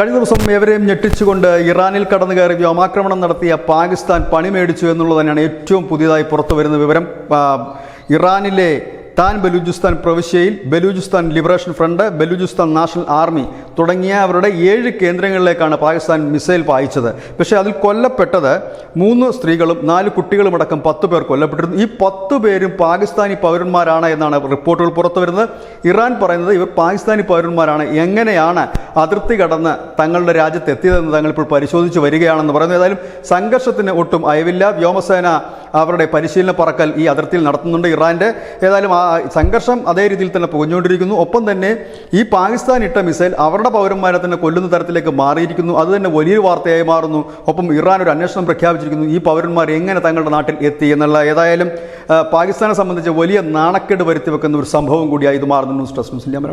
കഴിഞ്ഞ ദിവസം എവരെയും ഞെട്ടിച്ചുകൊണ്ട് ഇറാനിൽ കടന്നു കയറി വ്യോമാക്രമണം നടത്തിയ പാകിസ്ഥാൻ പണി മേടിച്ചു എന്നുള്ളത് തന്നെയാണ് ഏറ്റവും പുതിയതായി പുറത്തു വരുന്ന വിവരം. ഇറാനിലെ താൻ ബലൂചിസ്ഥാൻ പ്രവിശ്യയിൽ Baluchistan liberation front Baluchistan national army തുടങ്ങിയ അവരുടെ ഏഴ് കേന്ദ്രങ്ങളിലേക്കാണ് പാകിസ്ഥാൻ മിസൈൽ പായിച്ചത്. പക്ഷേ അതിൽ കൊല്ലപ്പെട്ടത് മൂന്ന് സ്ത്രീകളും നാല് കുട്ടികളും അടക്കം പത്ത് പേർ കൊല്ലപ്പെട്ടിരുന്നു. ഈ പത്ത് പേരും പാകിസ്ഥാനി പൗരന്മാരാണ് എന്നാണ് റിപ്പോർട്ടുകൾ പുറത്തു വരുന്നത്. ഇറാൻ പറയുന്നത് ഇവർ പാകിസ്ഥാനി പൗരന്മാരാണ്. എങ്ങനെയാണ് അതിർത്തി കടന്ന് തങ്ങളുടെ രാജ്യത്തെത്തിയതെന്ന് തങ്ങൾ ഇപ്പോൾ പരിശോധിച്ച് വരികയാണെന്ന് പറയുന്നു. ഏതായാലും സംഘർഷത്തിന് ഒട്ടും അയവില്ല. വ്യോമസേന അവരുടെ പരിശീലന പറക്കൽ ഈ അതിർത്തിയിൽ നടത്തുന്നുണ്ട് ഇറാന്റെ ഏതായാലും ആ സംഘർഷം അതേ രീതിയിൽ തന്നെ പുകഞ്ഞുകൊണ്ടിരിക്കുന്നു. ഒപ്പം തന്നെ ഈ പാകിസ്ഥാൻ ഇട്ട മിസൈൽ അവരുടെ പൗരന്മാരെ തന്നെ കൊല്ലുന്ന തരത്തിലേക്ക് മാറിയിരിക്കുന്നു. അത് തന്നെ വലിയൊരു വാർത്തയായി മാറുന്നു. ഒപ്പം ഇറാൻ ഒരു അന്വേഷണം പ്രഖ്യാപിച്ചിരിക്കുന്നു. ഈ പൗരന്മാർ എങ്ങനെ തങ്ങളുടെ നാട്ടിൽ എത്തി എന്നുള്ള ഏതായാലും പാകിസ്ഥാനെ സംബന്ധിച്ച് വലിയ നാണക്കേട് വരുത്തി വെക്കുന്ന ഒരു സംഭവം കൂടിയായി ഇത് മാറുന്നു സ്ട്രെസ് മുസ്ലിം